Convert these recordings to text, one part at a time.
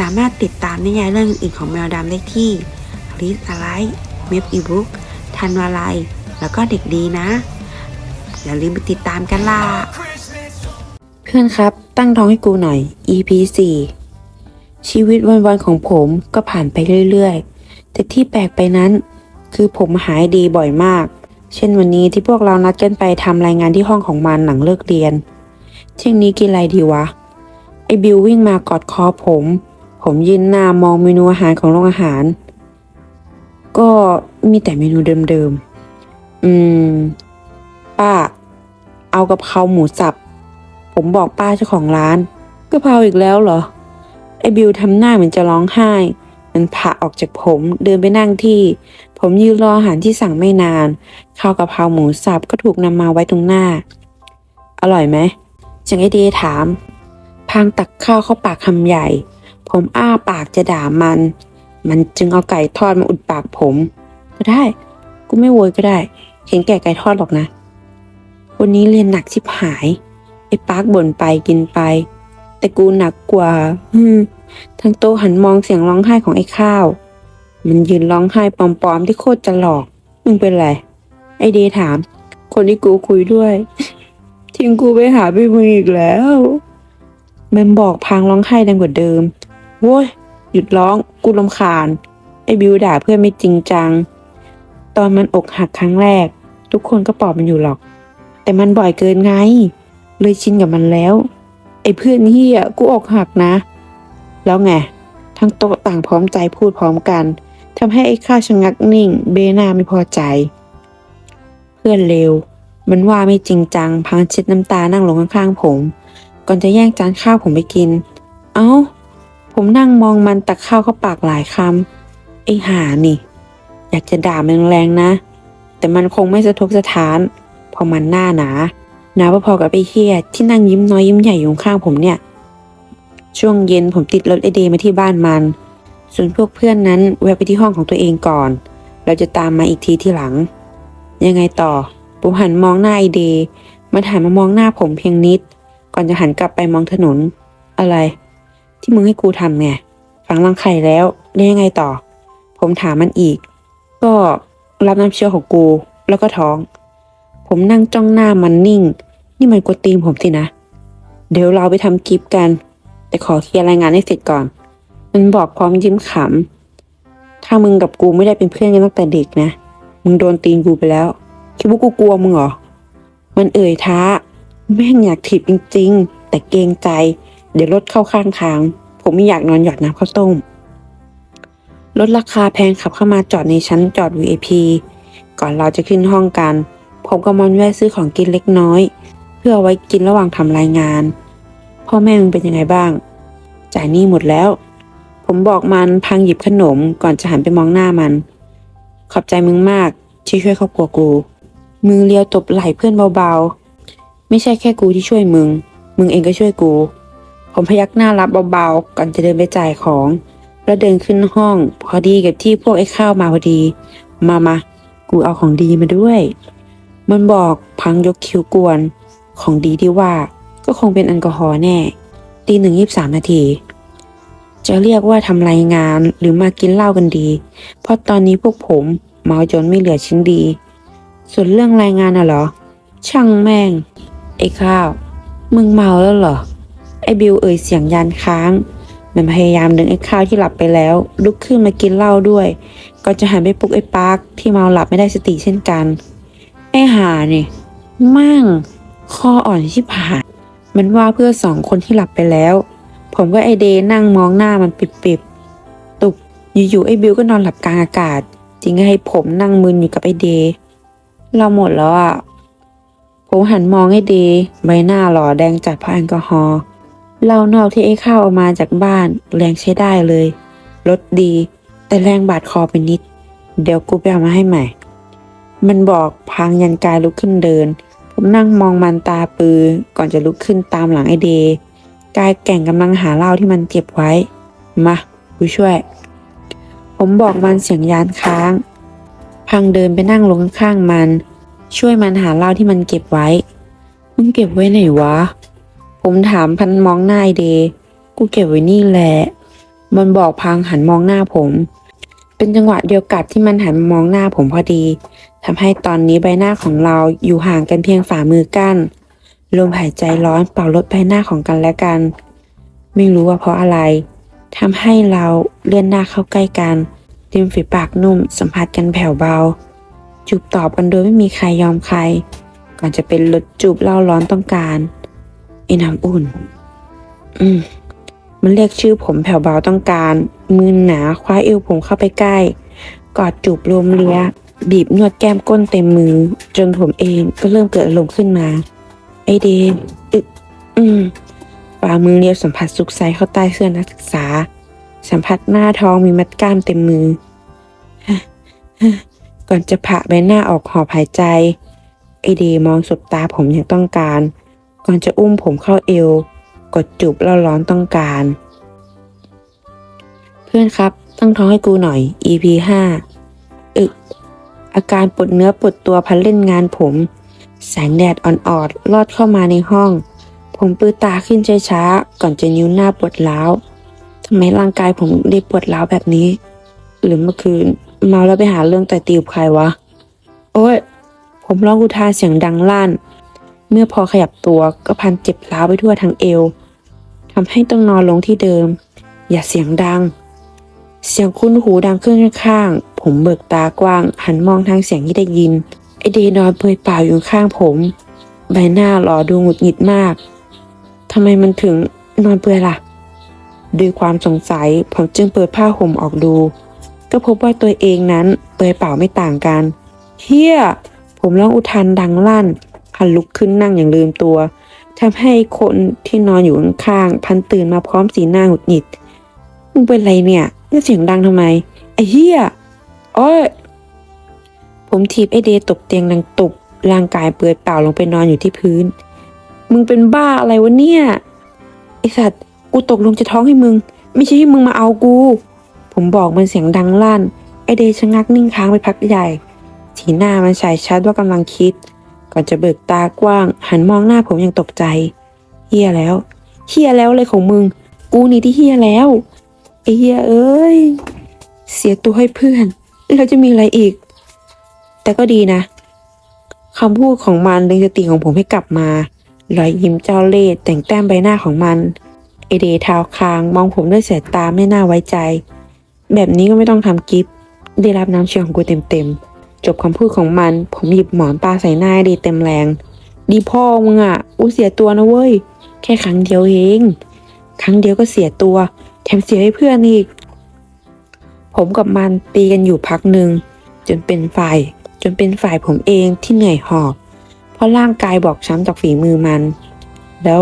สามารถติดตามนิยายเรื่องอื่นของแมวดำได้ที่ลิสอะไรเมฟอีบุ๊กทันวาไลแล้วก็เด็กดีนะ อย่าลืมไปติดตามกันล่ะ เพื่อนครับตั้งท้องให้กูหน่อย EP 4ชีวิตวันๆของผมก็ผ่านไปเรื่อยๆ แต่ที่แปลกไปนั้น คือผมหายดีบ่อยมาก เช่นวันนี้ที่พวกเรานัดกันไปทำรายงานที่ห้องของมันหลังเลิกเรียนเที่ยงนี้กินอะไรดีวะ ไอบิววิ่งมากอดคอผม ผมยืนหน้ามองเมนูอาหารของโรงอาหาร ก็มีแต่เมนูเดิมๆ อืม ป้า เอากะเพราหมูสับ ผมบอกป้าเจ้าของร้านกะเพราอีกแล้วเหรอ ไอบิวทำหน้าเหมือนจะร้องไห้ มันผะออกจากผมเดินไปนั่งที่ ผมยืนรออาหารที่สั่งไม่นานข้าวกะเพราหมูสับก็ถูกนำมาไว้ตรงหน้า อร่อยไหมจังไอเดย์ถาม พางตักข้าวเข้าปากคำใหญ่ ผมอ้าปากจะด่ามัน มันจึงเอาไก่ทอดมาอุดปากผม ก็ได้ กูไม่โวยก็ได้เห็นแก่ไก่ทอดหรอกนะ วันนี้เรียนหนักชิบหาย ไอ้ปาร์คบ่นไปกินไป แต่กูหนักกว่าฮึมทั้งโตหันมองเสียงร้องไห้ของไอ้ข้าว มันยืนร้องไห้ปลอมๆที่โคตรจะหลอก มึงเป็นไร ไอเดถาม คนที่กูคุยด้วยทิ้งกูไปหาพี่มึงอีกแล้ว มันบอกพางร้องไห้ดังกว่าเดิม โว้ย หยุดร้อง กูรำคาญ ไอ้บิวด่าเพื่อนไม่จริงจัง ตอนมันอกหักครั้งแรก ทุกคนก็ปลอบมันอยู่หรอก แต่มันบ่อยเกินไง เลยชินกับมันแล้ว ไอ้เพื่อนเฮียกูอกหักนะ แล้วไง ทั้งโต๊ะต่างพร้อมใจพูดพร้อมกันทำให้ไอ้ข้าชะงักนิ่ง เบนาไม่พอใจ เพื่อนเลวมันว่าไม่จริงจังพังเช็ดน้ำตานั่งลงข้างๆผม ก่อนจะแย่งจานข้าวผมไปกิน เอ้า ผมนั่งมองมันตักข้าวเข้าปากหลายคำไอ้หานี่ อยากจะด่ามันแรงๆนะ แต่มันคงไม่สะทกสะท้านเพอมันหน้าหนา หนาพอๆกับไอ้เฮียที่นั่งยิ้มน้อยยิ้มใหญ่อยู่ข้างผมเนี่ย ช่วงเย็นผมติดรถไอเดมาที่บ้านมัน ส่วนพวกเพื่อนนั้นแวะไปที่ห้องของตัวเองก่อน เราจะตามมาอีกทีที่หลัง ยังไงต่อ ผมหันมองหน้าไอเดมันหันมามองหน้าผมเพียงนิด ก่อนจะหันกลับไปมองถนน อะไร ที่มึงให้กูทำไงฝังรังไข่แล้วแล้ยังไงต่อ ผมถามมันอีก ก็รับน้ำเชื้อของกูแล้วก็ท้อง ผมนั่งจ้องหน้ามันนิ่ง นี่มันกดตีนผมสินะ เดี๋ยวเราไปทำคลิปกัน แต่ขอเคลียร์รายงานให้เสร็จก่อน มันบอกพร้อมยิ้มขำ ถ้ามึงกับกูไม่ได้เป็นเพื่อนกันตั้งแต่เด็กนะ มึงโดนตีนกูไปแล้ว คิดว่ากูกลัวมึงเหรอ มันเอ่ยท้า แม่งอยากถีบจริง ๆ แต่เกรงใจ เดี๋ยวรถเข้าข้างทาง ผมไม่อยากนอนหยอดน้ำข้าวต้ม รถราคาแพงขับเข้ามาจอดในชั้นจอด VIP ก่อนเราจะขึ้นห้องกัน ผมกับมอนแวะซื้อของกินเล็กน้อย เพื่อเอาไว้กินระหว่างทำรายงาน พ่อแม่มึงเป็นยังไงบ้าง จ่ายหนี้หมดแล้ว ผมบอกมันพังหยิบขนมก่อนจะหันไปมองหน้ามัน ขอบใจมึงมากที่ช่วยครอบครัวกูมือเลียวตบไหล่เพื่อนเบาๆ ไม่ใช่แค่กูที่ช่วยมึง มึงเองก็ช่วยกู ผมพยักหน้ารับเบาๆ ก่อนจะเดินไปจ่ายของ แล้วเดินขึ้นห้อง พอดีกับที่พวกไอ้ข้าวมาพอดี มามากูเอาของดีมาด้วย มันบอกพังยกคิ้วกวน ของดีที่ว่า ก็คงเป็นแอลกอฮอล์แน่ตีหนึ่งยี่สามนาที จะเรียกว่าทำรายงานหรือมากินเหล้ากันดี เพราะตอนนี้พวกผมเมาจนไม่เหลือชิ้นดี ส่วนเรื่องรายงานน่ะเหรอ ช่างแม่ง ไอ้ข้าว มึงเมาแล้วเหรอ ไอ้บิวเอ่ยเสียงยันค้าง มันพยายามดึงไอ้ข้าวที่หลับไปแล้ว ลุกขึ้นมากินเหล้าด้วยก่อนจะหันไปปลุกไอ้ปาร์คที่เมาหลับไม่ได้สติเช่นกัน ไอ้หาเนี่ยมั่งคออ่อนชิบหายมันว่าเพื่อสองคนที่หลับไปแล้ว ผมก็ไอเดย์นั่งมองหน้ามันปิบๆ ตุบอยู่ๆไอ้บิวก็นอนหลับกลางอากาศจริงให้ผมนั่งมึนอยู่กับไอเดย์เราหมดแล้วอะผมหันมองไอเดย์ใบหน้าหล่อแดงจัดเพราะแอลกอฮอล์ เหล้านอกที่ไอ้ข้าวเอามาจากบ้าน แรงใช้ได้เลยรสดี แต่แรงบาดคอไปนิด เดี๋ยวกูไปเอามาให้ใหม่ มันบอกพางยันกายลุกขึ้นเดิน ผมนั่งมองมันตาปือ ก่อนจะลุกขึ้นตามหลังไอเดย์กายแก่งกำลังหาเหล้าที่มันเก็บไว้ มากูช่วย ผมบอกมันเสียงยานค้าง พังเดินไปนั่งลงข้างๆมัน ช่วยมันหาเหล้าที่มันเก็บไว้ มึงเก็บไว้ไหนวะ ผมถามพันมองหน้าไอเดย์กูเก็บไว้นี่แหละ มันบอกพังหันมองหน้าผม เป็นจังหวะเดียวกับที่มันหันมองหน้าผมพอดีทำให้ตอนนี้ใบหน้าของเราอยู่ห่างกันเพียงฝ่ามือกั้นลมหายใจร้อนเป่าลดใบหน้าของกันและกัน ไม่รู้ว่าเพราะอะไรทำให้เราเลื่อนหน้าเข้าใกล้กันริมฝีปากนุ่มสัมผัสกันแผ่วเบา จูบตอบกันโดยไม่มีใครยอมใคร ก่อนจะเป็นรถจูบเล่าร้อนต้องการ ไอ้น้ำอุ่น อืม มันเรียกชื่อผมแผ่วเบาต้องการ มือหนาคว้าเอวผมเข้าไปใกล้ กอดจูบรวมเลีย บีบนวดแก้มก้นเต็มมือ จนผมเองก็เริ่มเกิดอารมณ์ขึ้นมา ไอเดนอึอืมฝ่ามือเลียวสัมผัสสุกใสเข้าใต้เสื้อนักศึกษา สัมผัสหน้าท้องมีมัดกล้ามเต็มมือ ก่อนจะผะใบหน้าออกหอบหายใจ ไอเดมองสบตาผมอย่างต้องการ ก่อนจะอุ้มผมเข้าเอว กดจูบเล่าร้อนต้องการ เพื่อนครับ ตั้งท้องให้กูหน่อย EP ห้าอึอาการปวดเนื้อปวดตัวพันเล่นงานผม แสงแดดอ่อนๆลอดเข้ามาในห้อง ผมปื้อตาขึ้นช้าๆก่อนจะนิ้วหน้าปวดร้าวทำไมร่างกายผมได้ปวดร้าวแบบนี้ หรือเมื่อคืนเมาแล้วไปหาเรื่องแต่ตีบใครวะ โอ้ย ผมร้องอุทานเสียงดังลั่น เมื่อพอขยับตัวก็พันเจ็บร้าวไปทั่วทั้งเอวทำให้ต้องนอนลงที่เดิม อย่าเสียงดัง เสียงคุ้นหูดังขึ้นข้างๆผมเบิกตากว้าง หันมองทางเสียงที่ได้ยิน ไอเดนอนเปลือยเปล่าอยู่ข้างผม ใบหน้าหล่อดูหงุดหงิดมากทำไมมันถึงนอนเปลือยล่ะด้วยความสงสัยผมจึงเปิดผ้าห่มออกดู ก็พบว่าตัวเองนั้นเปลือยเปล่าไม่ต่างกันเฮียผมร้องอุทานดังลั่น พันลุกขึ้นนั่งอย่างลืมตัวทำให้คนที่นอนอยู่ข้างๆพันตื่นมาพร้อมสีหน้าหงุดหงิดมึงเป็นไรเนี่ยแล้วเสียงดังทำไม ไอ้เฮียโอ้ยผมถีบไอเดย์ตกเตียงดังตุบร่างกายเปลือยเปล่าลงไปนอนอยู่ที่พื้น มึงเป็นบ้าอะไรวะเนี่ยไอสัตว์กูตกลงจะท้องให้มึง ไม่ใช่ให้มึงมาเอากู ผมบอกมันเสียงดังลั่น ไอเดย์ชะงักนิ่งค้างไปพักใหญ่ สีหน้ามันฉายชัดว่ากำลังคิด ก่อนจะเบิกตากว้าง หันมองหน้าผมอย่างตกใจเฮียแล้วเฮียแล้วเลยของมึง กูนี่ที่เฮียแล้วไอ้เฮียเอ้ย เสียตัวให้เพื่อนแล้วจะมีอะไรอีก แต่ก็ดีนะคำพูดของมันดึงสติของผมให้กลับมารอยยิ้มเจ้าเล่ห์แต่งแต้มใบหน้าของมันไอเดย์เท้าคางมองผมด้วยสายตาไม่น่าไว้ใจ แบบนี้ก็ไม่ต้องทำกิฟต์ได้รับน้ำเชื่อของกูเต็มๆ จบคำพูดของมัน ผมหยิบหมอนปาใส่หน้าดย์เต็มแรง ดีพ่อมึงอะอู้เสียตัวนะเว้ย แค่ครั้งเดียวเอง ครั้งเดียวก็เสียตัว แถมเสียให้เพื่อนอีก ผมกับมันตีกันอยู่พักหนึ่งจนเป็นฝ่าย จนเป็นฝ่ายผมเองที่เหนื่อยหอบ เพราะร่างกายบอกช้ำจากฝีมือมัน แล้ว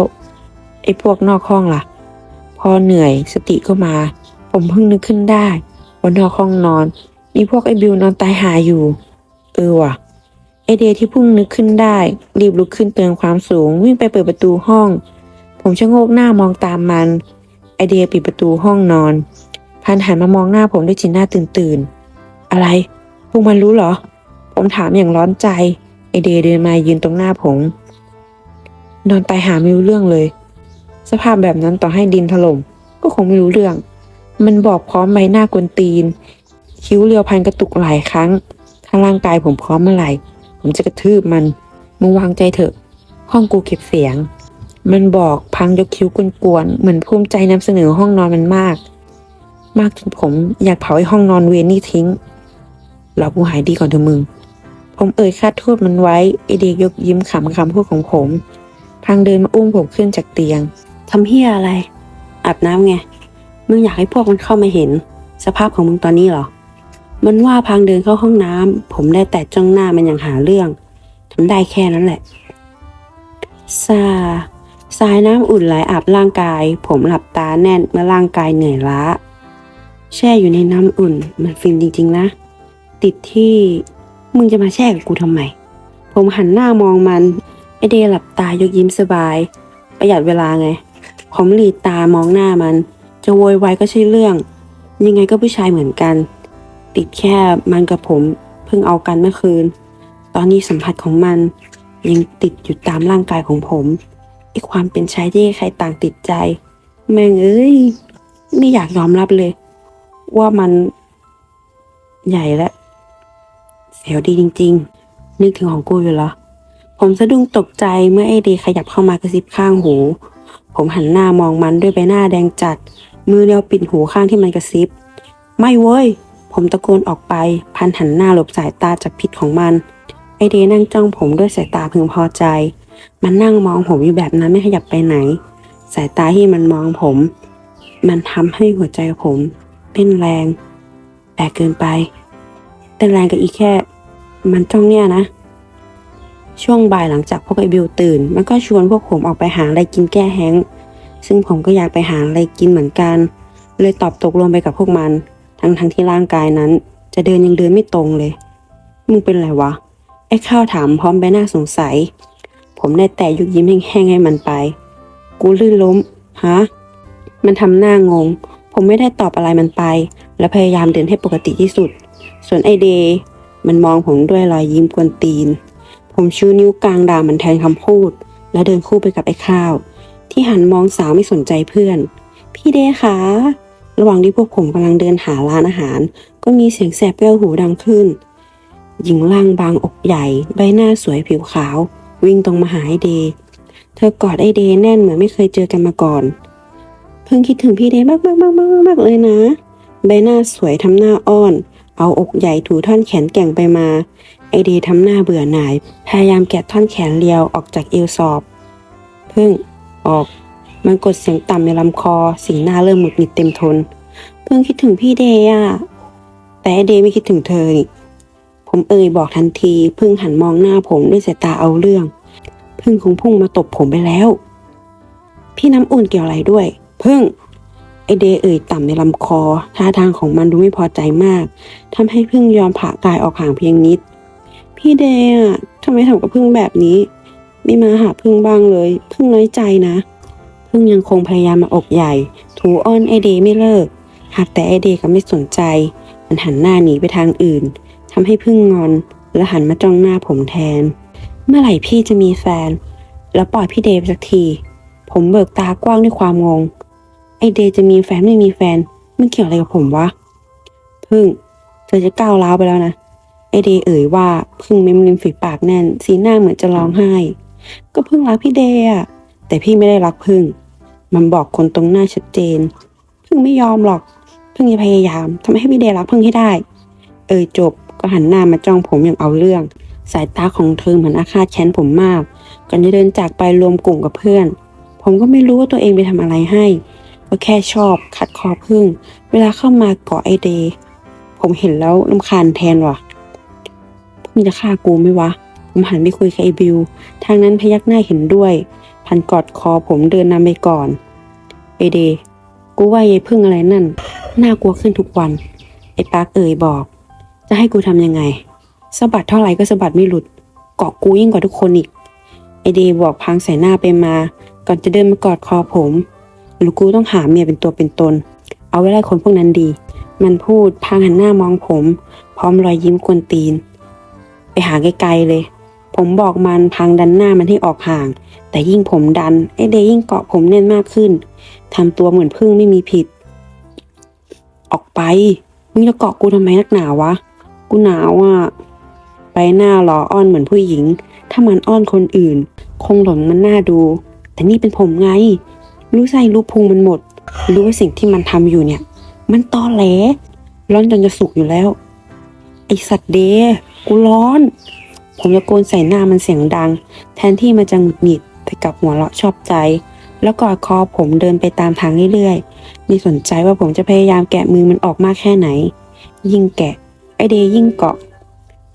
ไอ้พวกนอกห้องล่ะ พอเหนื่อยสติก็มา ผมเพิ่งนึกขึ้นได้ว่านอกห้องนอน มีพวกไอ้บิวนอนตายหาอยู่ เออว่ะไอเดียที่พิ่งนึกขึ้นได้ รีบลุกขึ้นเตือนความสูง วิ่งไปเปิดประตูห้อง ผมชะโงกหน้ามองตามมัน ไอเดียปิดประตูห้องนอนพันหันมามองหน้าผมด้วยสีหน้าตื่นตื่นอะไรพวกมันรู้เหรอ ผมถามอย่างร้อนใจ ไอเดียเดินมายืนตรงหน้าผม นอนตายหาไม่รู้เรื่องเลย สภาพแบบนั้นต่อให้ดินถล่มก็คงไม่รู้เรื่อง มันบอกพร้อมใบหน้ากวนตีน คิ้วเรียวพันกระตุกหลายครั้ง ถ้าร่างกายผมพร้อมเมื่อไหร่ ผมจะกระทืบมัน มึงวางใจเถอะ ห้องกูเก็บเสียง มันบอกพังยกคิ้วกวนๆเหมือนภูมิใจนำเสนอห้องนอนมันมาก มากจนผมอยากเผาไอ้ห้องนอนเวรนี่ทิ้งรอกูหายดีก่อนเถอะมึง ผมเอ่ยคาดโทษมันไว้ไอเด็กยกยิ้มขำคำพูดของผม พังเดินมาอุ้มผมขึ้นจากเตียงทำเฮียอะไรอาบน้ำไงมึงอยากให้พวกมันเข้ามาเห็น สภาพของมึงตอนนี้เหรอ มันว่าพังเดินเข้าห้องน้ำผมได้แต่จ้องหน้ามันอย่างหาเรื่องทำได้แค่นั้นแหละซาสายน้ำอุ่นไหลอาบร่างกาย ผมหลับตาแน่นเมื่อร่างกายเหนื่อยล้า แช่อยู่ในน้ำอุ่น มันฟินจริงๆนะ ติดที่มึงจะมาแช่กับกูทำไม ผมหันหน้ามองมัน ไอเดย์หลับตายกยิ้มสบาย ประหยัดเวลาไง ผมหลีตามองหน้ามัน จะโวยวายก็ใช่เรื่อง ยังไงก็ผู้ชายเหมือนกัน ติดแค่มันกับผมเพิ่งเอากันเมื่อคืน ตอนนี้สัมผัสของมันยังติดอยู่ตามร่างกายของผมไอความเป็นชายที่ใครต่างติดใจ แม่งเอ้ยไม่อยากยอมรับเลย ว่ามันใหญ่และเสียวดีจริง ๆ นึกถึงของกูอยู่เหรอผมสะดุ้งตกใจเมื่อไอเดย์ขยับเข้ามากระซิบข้างหู ผมหันหน้ามองมันด้วยใบหน้าแดงจัด มือเดียวปิดหูข้างที่มันกระซิบ ไม่เว้ย ผมตะโกนออกไป พันหันหน้าหลบสายตาจากพิษของมัน ไอเดนั่งจ้องผมด้วยสายตาพึงพอใจ มันนั่งมองผมอยู่แบบนั้นไม่ขยับไปไหน สายตาที่มันมองผม มันทำให้หัวใจผมเต้นแรงแปลกเกินไปเต้นแรงกับอีแค่ มันจ้องเนี่ยนะ ช่วงบ่ายหลังจากพวกไอบิวตื่น มันก็ชวนพวกผมออกไปหาอะไรกินแก้แห้งซึ่งผมก็อยากไปหาอะไรกินเหมือนกัน เลยตอบตกลงไปกับพวกมัน ทั้งทั้งที่ร่างกายนั้น จะเดินยังเดินไม่ตรงเลย มึงเป็นไรวะ ไอ้ข้าวถามพร้อมใบหน้าสงสัย ผมได้แต่ยุกยิ้มแห้งๆให้มันไป กูลื่นล้ม ฮะ มันทำหน้างง ผมไม่ได้ตอบอะไรมันไป และพยายามเดินให้ปกติที่สุด ส่วนไอเดย์มันมองผมด้วยรอยยิ้มกวนตีน ผมชูนิ้วกลางด่ามันแทนคำพูด และเดินคู่ไปกับไอ้ข้าว ที่หันมองสาวไม่สนใจเพื่อน พี่เดย์คะ ระหว่างที่พวกผมกำลังเดินหาร้านอาหาร ก็มีเสียงแสบแก้วหูดังขึ้น หญิงร่างบางอกใหญ่ ใบหน้าสวยผิวขาว วิ่งตรงมาหาไอเดย์เธอกอดไอเดย์แน่นเหมือนไม่เคยเจอกันมาก่อน เพิ่งคิดถึงพี่เดย์มากมากมากมากมากเลยนะ ใบหน้าสวยทำหน้าอ้อน เอาอกใหญ่ถูท่อนแขนแก่งไปมา ไอเดย์ทำหน้าเบื่อหน่าย พยายามแกะท่อนแขนเรียวออกจากเอวสอบ เพิ่งออก มันกดเสียงต่ำในลำคอสีหน้าเริ่มหงุดหงิดเต็มทน เพิ่งคิดถึงพี่เดย์อะแต่ไอเดย์ไม่คิดถึงเธอนี่ผมเอ่ยบอกทันทีพิ่งหันมองหน้าผมด้วยสายตาเอาเรื่องพิ่งคงพุ่งมาตบผมไปแล้ว พี่น้ำอุ่นเกี่ยวอะไรด้วยพิ่ง ไอเดย์เอ่ยต่ำในลำคอ ท่าทางของมันดูไม่พอใจมากทำให้พึ่งยอมผ่ากายออกห่างเพียงนิด พี่เดย์อะทำไมทำกับพึ่งแบบนี้ ไม่มาหาพึ่งบ้างเลย พึ่งน้อยใจนะ พึ่งยังคงพยายามมาอกใหญ่ ถูอ้อนไอเดย์ไม่เลิก หากแต่ไอเดย์ก็ไม่สนใจ มันหันหน้าหนีไปทางอื่นทำให้พึ่งงอน และหันมาจ้องหน้าผมแทน เมื่อไหร่พี่จะมีแฟน แล้วปล่อยพี่เดย์สักที ผมเบิกตากว้างด้วยความงง ไอเดย์จะมีแฟนไม่มีแฟนมันเกี่ยวอะไรกับผมวะ พึ่ง เธอจะก้าวร้าวไปแล้วนะ ไอเดย์เอ่ยว่าพึ่งเม้มริมฝีปากแน่น สีหน้าเหมือนจะร้องไห้ ก็พึ่งรักพี่เดย์อะ แต่พี่ไม่ได้รักพึ่ง มันบอกคนตรงหน้าชัดเจน พึ่งไม่ยอมหรอก พึ่งจะพยายามทำให้พี่เดรักพึ่งให้ได้ เอ่ยจบก็หันหน้ามาจ้องผมอย่างเอาเรื่อง สายตาของเธอเหมือนอาฆาตแค้นผมมาก ก่อนจะเดินจากไปรวมกลุ่มกับเพื่อน ผมก็ไม่รู้ว่าตัวเองไปทำอะไรให้ก็แค่ชอบขัดคอพึ่ง เวลาเข้ามาเกาะไอเดย์ผมเห็นแล้วลำคาญแทนว่ะพึ่งจะฆ่ากูไหมวะ ผมหันไปคุยกับไอบิว ทางนั้นพยักหน้าเห็นด้วย พันกอดคอผมเดินนำไปก่อนไอเด กูว่ายายพึ่งอะไรนั่น น่ากลัวขึ้นทุกวัน ไอปาร์คเอ่ยบอก จะให้กูทำยังไงสะบัดเท่าไหร่ก็สะบัดไม่หลุด เกาะกูยิ่งกว่าทุกคนอีก ไอเดย์บอกพางใส่หน้าไปมา ก่อนจะเดินมากอดคอผม หรือกูต้องหาเมียเป็นตัวเป็นตน เอาไว้ไล่คนพวกนั้นดี มันพูดพางหันหน้ามองผม พร้อมรอยยิ้มกวนตีน ไปหาไกลๆเลย ผมบอกมันพางดันหน้ามันให้ออกห่าง แต่ยิ่งผมดันไอเดย์ยิ่งเกาะผมแน่นมากขึ้นทำตัวเหมือนพึ่งไม่มีผิด ออกไปมึงจะเกาะกูทำไมนักหนาวะ กูหนาวอะไปหน้าหล่ออ้อนเหมือนผู้หญิง ถ้ามันอ้อนคนอื่น คงหลงมันหน่าดู แต่นี่เป็นผมไง รู้ไส้รู้พุงมันหมด รู้ว่าสิ่งที่มันทำอยู่เนี่ย มันตอแหล ร้อนจนจะสุกอยู่แล้ว ไอสัตว์เดกูร้อน ผมตะโกนใส่หน้ามันเสียงดัง แทนที่มันจะหงุดหงิดไปกับหัวเราะชอบใจ แล้วกอดคอผมเดินไปตามทางเรื่อยๆไม่สนใจว่าผมจะพยายามแกะมือมันออกมากแค่ไหน ยิ่งแกะ ไอเดย์ยิ่งเกาะ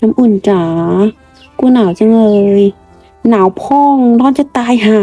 น้ำอุ่นจ๋ากูหนาวจังเลย หนาวพองร้อนจะตายห่า